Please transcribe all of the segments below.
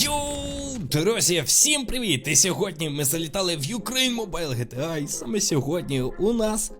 Йоу, друзі, всім привіт! І сьогодні ми залітали в Ukraine Mobile GTA, і саме сьогодні у нас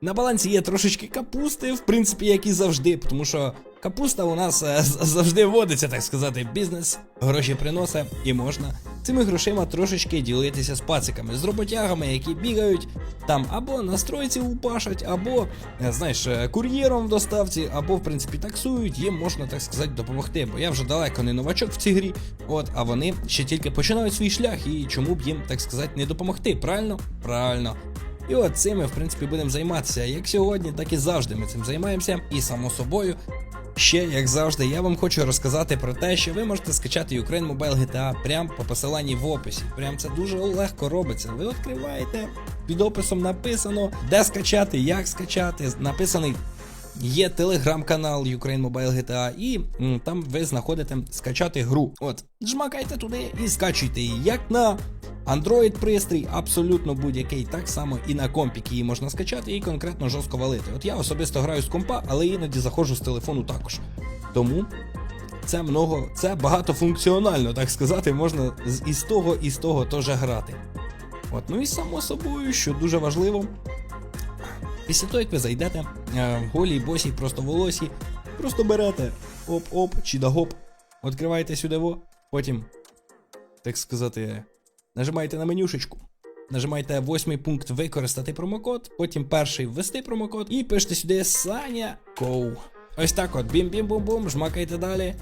на балансі є трошечки капусти, в принципі, як і завжди, тому що капуста у нас е, завжди водиться, так сказати, бізнес, гроші приносить і можна цими грошима трошечки ділитися з пациками, з роботягами, які бігають там або на стройці упашать, або, е, знаєш, е, кур'єром в доставці, або, в принципі, таксують, їм можна, так сказати, допомогти. Бо я вже далеко не новачок в цій грі, от, а вони ще тільки починають свій шлях, і чому б їм, так сказати, не допомогти? Правильно? Правильно. І от цим ми, в принципі, будемо займатися як сьогодні, так і завжди ми цим займаємося. І само собою, ще як завжди, я вам хочу розказати про те, що ви можете скачати Ukraine Mobile GTA прямо по посиланні в описі. Прям це дуже легко робиться. Ви відкриваєте, під описом написано, де скачати, як скачати. Написаний Є телеграм-канал Ukraine Mobile GTA, і там ви знаходите скачати гру. От, жмакайте туди і скачуйте її як на Android пристрій, абсолютно будь-який, так само і на компік її можна скачати і конкретно жорстко валити. От я особисто граю з компа, але іноді заходжу з телефону також. Тому це много, це багатофункціонально, так сказати, можна з і з того, і з того теж грати. От, ну і само собою, що дуже важливо, Після того, як ви зайдете е, голі, босі, просто волосі, просто берете оп-оп чи да гоп, відкриваєте сюди во, потім, так сказати, нажимаєте на менюшечку, нажимаєте восьмий пункт використати промокод, потім перший ввести промокод і пишете сюди Саня Коу. Ось так от, бім-бім-бум-бум, жмакайте далі.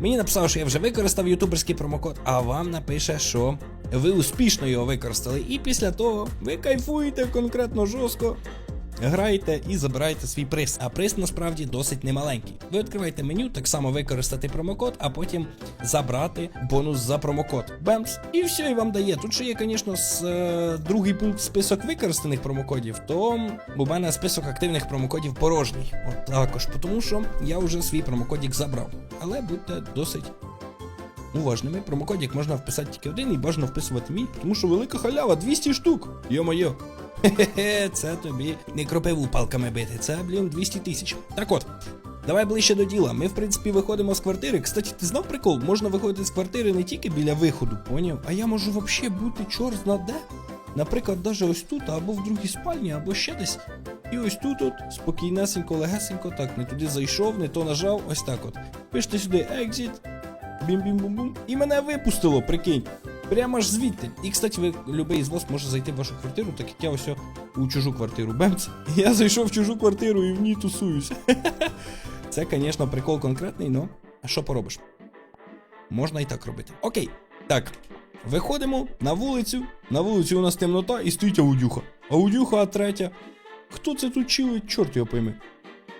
Мені написало, що я вже використав ютуберський промокод, а вам напише, що ви успішно його використали. І після того ви кайфуєте конкретно жорстко. Граєте і забираєте свій приз. А приз насправді досить немаленький. Ви відкриваєте меню, так само використати промокод, а потім забрати бонус за промокод. Бемс, і все, і вам дає. Тут ще є, звісно, е, другий пункт список використаних промокодів, то у мене список активних промокодів порожній. От також, тому що я вже свій промокодік забрав. Але будьте досить уважними. Промокодик можна вписати тільки один і бажано вписувати мій, тому що велика халява 200 штук. Йо-моє. Хе-хе, це тобі не кропиву палками бити, це, блін, 200 тисяч. Так от, давай ближче до діла. Ми, в принципі, виходимо з квартири. Кстати, ти знав прикол? Можна виходити з квартири не тільки біля виходу, поняв? А я можу взагалі бути чорт зна де. Наприклад, даже ось тут, або в другій спальні, або ще десь. І ось тут от, спокійнесенько, легесенько, так, не туди зайшов, не то нажав, ось так от. Пишете сюди exit, бім-бім-бум-бум. І мене випустило, прикинь. Прямо аж звідти. І, кстати, ви любий з вас може зайти в вашу квартиру, так як я ось у чужу квартиру. Бемц. Я зайшов в чужу квартиру і в ній тусуюсь. Це, звісно, прикол конкретний, но а що поробиш? Можна і так робити. Окей. Так. Виходимо на вулицю. На вулиці у нас темнота і стоїть аудюха. Аудюха, а третя. Хто це тут чилить, чорт його пойме.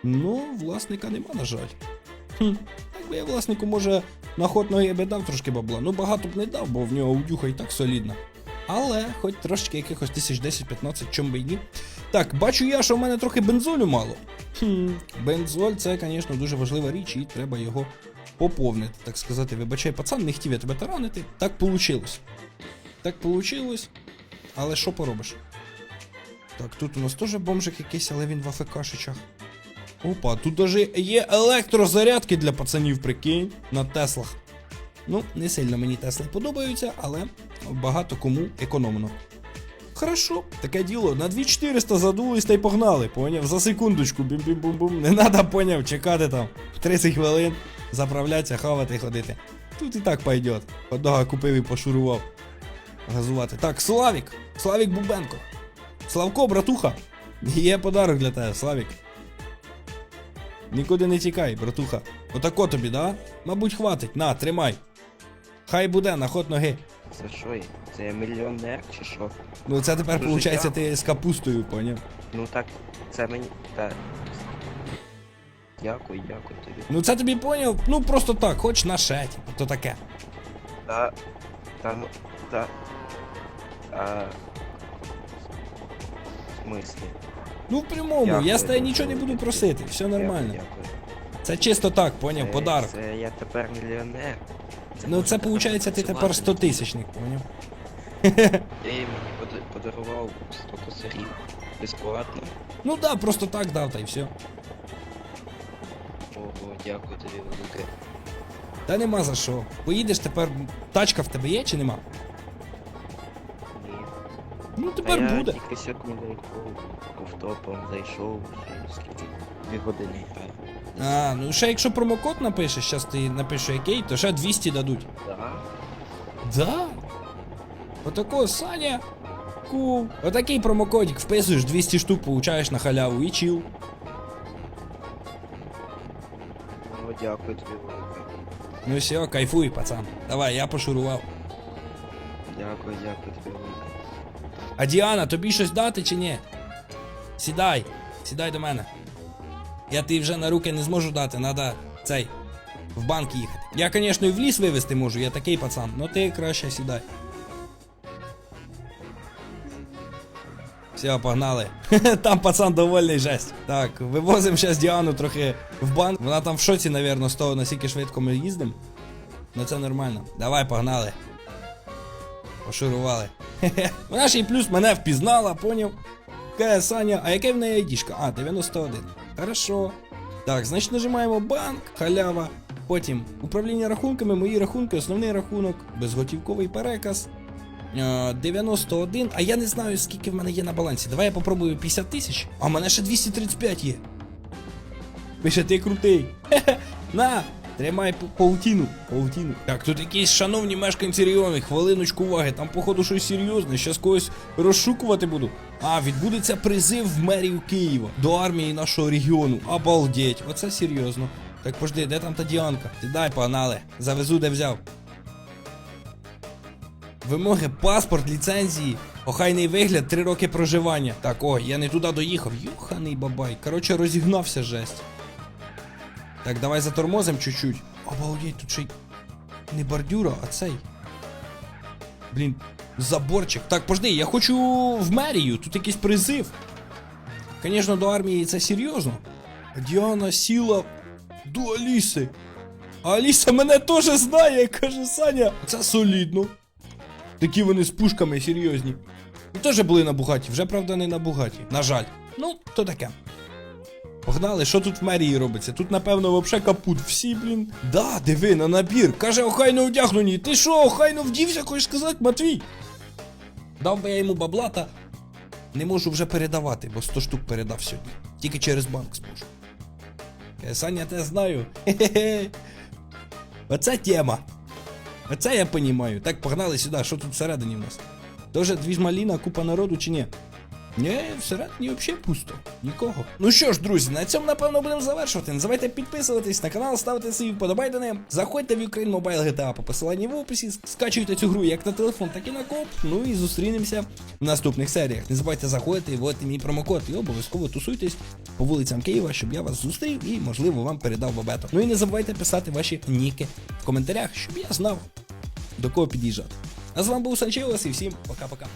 Ну, власника нема, на жаль. Хм, якби я власнику, може, на ход ноги би дав трошки бабла. Ну багато б не дав, бо в нього аудюха і так солідна. Але хоч трошечки якихось тисяч 10-15, чом би й ні. Так, бачу я, що в мене трохи бензолю мало. Хм, бензоль це, звісно, дуже важлива річ, і треба його поповнити, так сказати. Вибачай, пацан, не хотів я тебе таранити. Так получилось. Так получилось. Але що поробиш? Так, тут у нас теж бомжик якийсь, але він в АФКшичах. Опа, тут даже є електрозарядки для пацанів, прикинь, на Теслах. Ну, не сильно мені Тесли подобаються, але багато кому економно. Хорошо, таке діло. На 2400 задулись та й погнали, поняв? За секундочку, бім-бім-бум-бум. Не треба, поняв, чекати там 30 хвилин, заправлятися, хавати і ходити. Тут і так пойдет. Одного купив і пошурував. Газувати. Так, Славік! Славік Бубенко. Славко, братуха! Є подарок для тебе, Славік. Нікуди не тікай, братуха. Отако тобі, да? Мабуть, хватить. На, тримай. Хай буде на ход ноги. Це що? Це я мільйонер чи що? Ну це тепер, Дуже виходить, ти з капустою, поняв? Ну так, це мені. Так. Дякую, дякую тобі. Ну це тобі поняв? Ну просто так, хоч на типу, то таке. Та. Та ну. Та. А. В смислі? Ну в прямому, Дякую, я з тебе нічого не буду просити, все нормально. Дякую. Це чисто так, поняв, Це- подарок. Це я тепер мільйонер. Ну це виходить, ти тепер 100 тисячник, поняв? Я їм пода- подарував 100 косарів. Безплатно. Ну да, просто так дав та й все. Ого, дякую тобі велике. Та нема за що. Поїдеш тепер. Тачка в тебе є чи нема? Ну тепер я буде. тільки сьогодні вийшов офтопом, зайшов, скільки дві години граю. А, ну ще якщо промокод напишеш, щас ти напишу який, то ще 200 дадуть. Да? Да? Отако, Саня. Кул. Отакий промокодик вписуєш, 200 штук получаєш на халяву і чил. Ну, дякую тобі велике. Ну все, кайфуй, пацан. Давай, я пошурував. Дякую, дякую тобі велике. А Діана, тобі щось дати чи ні? Сідай, сідай до мене. Я тобі вже на руки не зможу дати, треба цей. В банк їхати. Я, звісно, і в ліс вивезти можу, я такий пацан, но ти краще сідай. Все, погнали. Там пацан довольний жесть. Так, вивозимо зараз Діану трохи в банк. Вона там в шоці, напевно, з того, наскільки швидко ми їздимо. Ну це нормально. Давай, погнали. Пошурували. Хе-хе. Вона ж і плюс мене впізнала, поняв? Каже, Саня, а яке в неї айдішка? А, 91. Хорошо. Так, значить нажимаємо банк, халява. Потім управління рахунками, мої рахунки, основний рахунок, безготівковий переказ. Е, 91. А я не знаю, скільки в мене є на балансі. Давай я попробую 50 тисяч. А в мене ще 235 є. Пише, ти крутий. На, тримай паутіну. Паутіну. Так, тут якісь шановні мешканці регіону, хвилиночку уваги, там, походу, щось серйозне, щас когось розшукувати буду. А, відбудеться призив в мерію Києва до армії нашого регіону. Обалдеть, оце серйозно. Так пожди, де там та Діанка? Сідай, погнали. Завезу, де взяв. Вимоги, паспорт, ліцензії, охайний вигляд, три роки проживання. Так, о, я не туди доїхав. Юханий бабай. Коротше, розігнався жесть. Так, давай затормозим чуть-чуть. Обалдеть, тут ще й не бордюра, а цей. Блін, заборчик. Так, пожди, я хочу в мерію, тут якийсь призив. Звісно, до армії це серйозно. Діана сіла до Аліси. А Аліса мене теж знає, каже Саня. Це солідно. Такі вони з пушками серйозні. І теж були на Бугаті, вже правда не на Бугаті. На жаль. Ну, то таке. Погнали, що тут в мерії робиться? Тут, напевно, вообще капут. Всі, блін. Да, диви, на набір. Каже, охайно одягнені. Ти що, охайно вдівся, хочеш сказати, Матвій? Дав би я йому бабла, та не можу вже передавати, бо 100 штук передав сьогодні. Тільки через банк зможу. Саня, я тебе знаю. Хе-хе-хе. Оце тема. Оце я понімаю. Так, погнали сюди, що тут всередині в нас? Тоже дві ж маліна, купа народу чи ні? Ні, всередині взагалі пусто. Нікого. Ну що ж, друзі, на цьому напевно будемо завершувати. Не забувайте підписуватись на канал, ставити свої вподобайдени. Заходьте в Ukraine Mobile GTA по посиланні в описі, скачуйте цю гру як на телефон, так і на коп. Ну і зустрінемося в наступних серіях. Не забувайте заходити і вводити мій промокод і обов'язково тусуйтесь по вулицям Києва, щоб я вас зустрів і, можливо, вам передав бабето. Ну і не забувайте писати ваші ніки в коментарях, щоб я знав, до кого під'їжджати. А з вами був Санчеус і всім пока-пока.